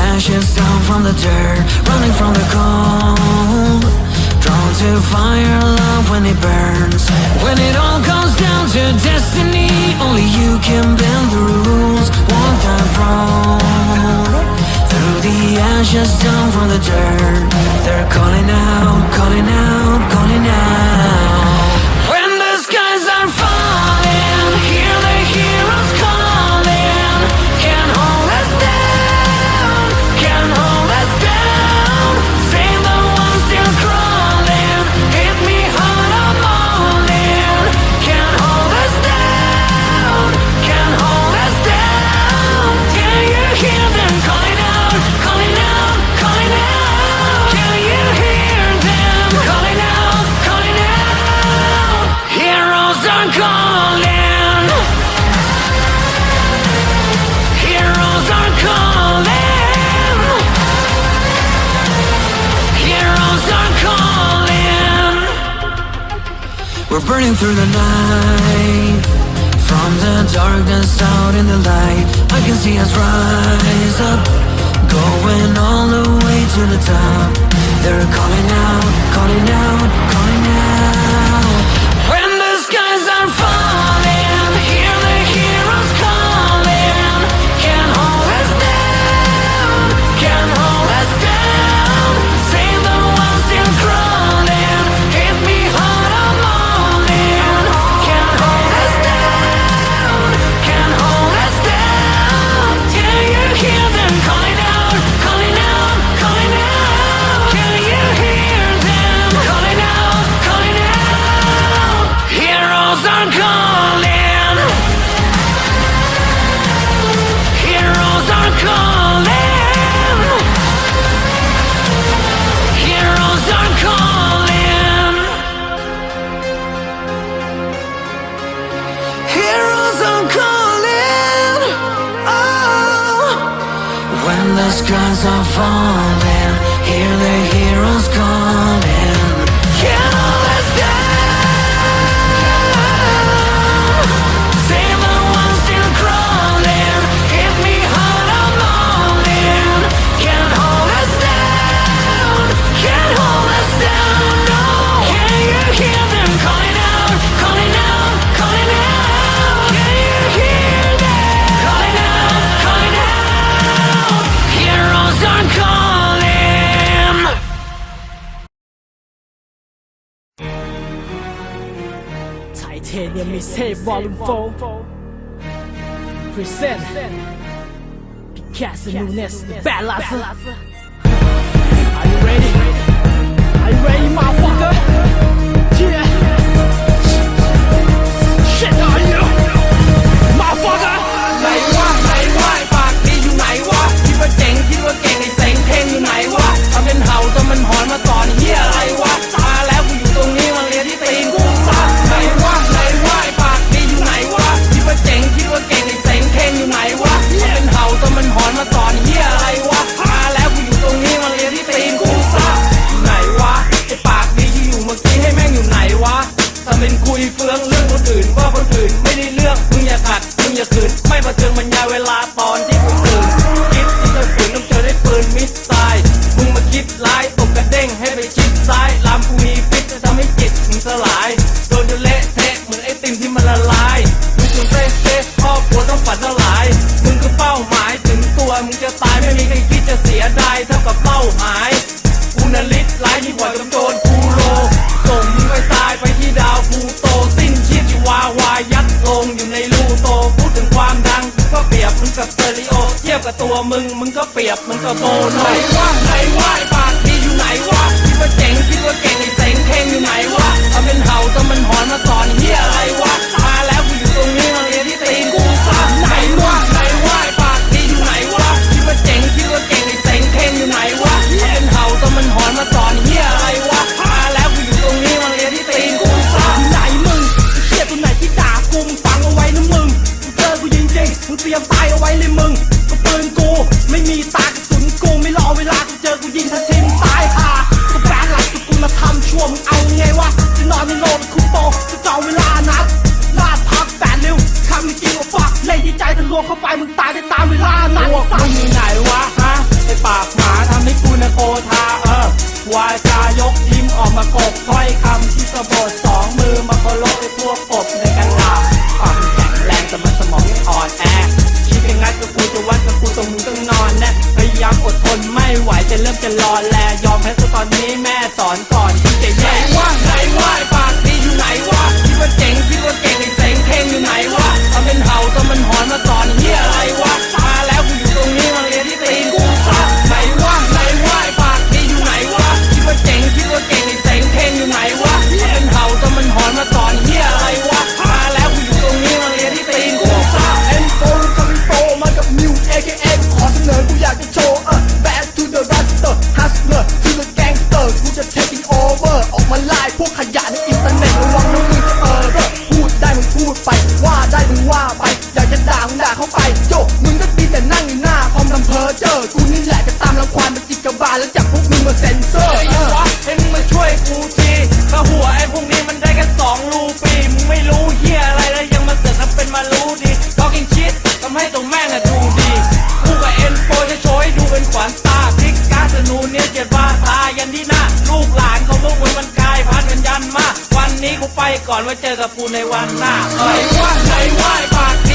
ashes down from the dirt, running from the cold. Drawn to fire, love when it burns. When it all comes down to destiny, only you can bend the rules. Walk that road. Through the ashes down from the dirt, burning through the night. From the darkness out in the light, I can see us rise up. Going all the way to the top. They're calling out, calling out, calling out. The skies are falling, hear the heroes calling. Mixtape Volume 4 Present Picasso Nunes Balance Are you ready? Are you ready motherfucker? ยเฟืองเรื่องคนอื่นว่าคนอื่นไม่ได้เรื่องมึงอย่าขัดมึงอย่าขืนไม่ประเทืองบรรยายเวลาตอนที่กูตื่นคิดที่จะฝืนต้องเจอได้ปืนมิสไซล์มึงมาคิดร้ายตกกระเด้งให้ไปชิดซ้ายลามกูมีฟิตจะทำให้จิตมึงสลายโดนจนเละเทะเหมือนไอติมที่มันละลายมึงจนเต้เต้ครอบครัวต้องฝันสลายมึงคือเป้าหมายถึงตัวมึงจะตายไม่มีใครคิดจะเสียดายเท่ากับเป้าหมายกูนลิศร้ายยิ่งกว่ากับโจรกูโลส่งมึงไปตายไปที่ดาวพลูโต วาวายัดลงอยู่ในรูโตพูดถึงความดังกูก็เปรียบมึงกับสเตอริโอเทียบกับตัวมึงมึงก็เปรียบมึงกับโบโนไหนวะไหนวะไอ้ปากดีอยู่ไหนวะคิดว่าเจ๋งคิดว่าเก่งไอ้เสงเท่งอยู่ไหนวะทำเป็นเห่าจนมันหอนมาสอนเฮียอะไรวะมาแล้วกูอยู่ตรงนี้มาเรียนที่ตีนกูึงเตรียมตายเอาไว้เลยมึงก็ปืนกู ไม่มีตากระสุนกูไม่รอเวลากูเจอกูยิงทันทีมตายค่ะก็แบนหลักกูมาทำชั่วมึงเอาไงวะจะนอนในโลกคุมโปจะจองเวลานัดลาดพักแปดเร็วคำนี้จริงว่าฝักเล่นใจจะลวงเข้าไปมึงตายได้ตามเวลานัดสัตว์อยู่ไหนวะฮะไอปากหมาทำให้กูนะโกธาเออวาจายกยิ้มออกมากบถ้อยคำที่สะบดสองมือมาเคารพไอพวกโจะรอแลยอมแพ้ซะตอนนี้แม่สอนก่อนานเป็นจิกะบาลแล้วจับพวกมึงมาเซ็นเซอร์ไอ้วะเอ็งมาช่วยกูทีข้าหัวไอ้พวกนี้มันได้แค่สองรูปีมึงไม่รู้เฮียอะไรแล้วยังมาเสือกทำเป็นมารู้ดีก็กินชิดทำให้ตัวแม่งอะดูดีกูกับเอ็นโฟจะโชยดูเป็นขวานตาพลิกกาสนูเนี่ยเจ็ดบาตายันที่หน้าลูกหลานของพวกมึงมันกลายพันกันยันมาวันนี้กูไปก่อนไว้เจอกับกูในวันหน้าไอ้วะไอ้วะปาก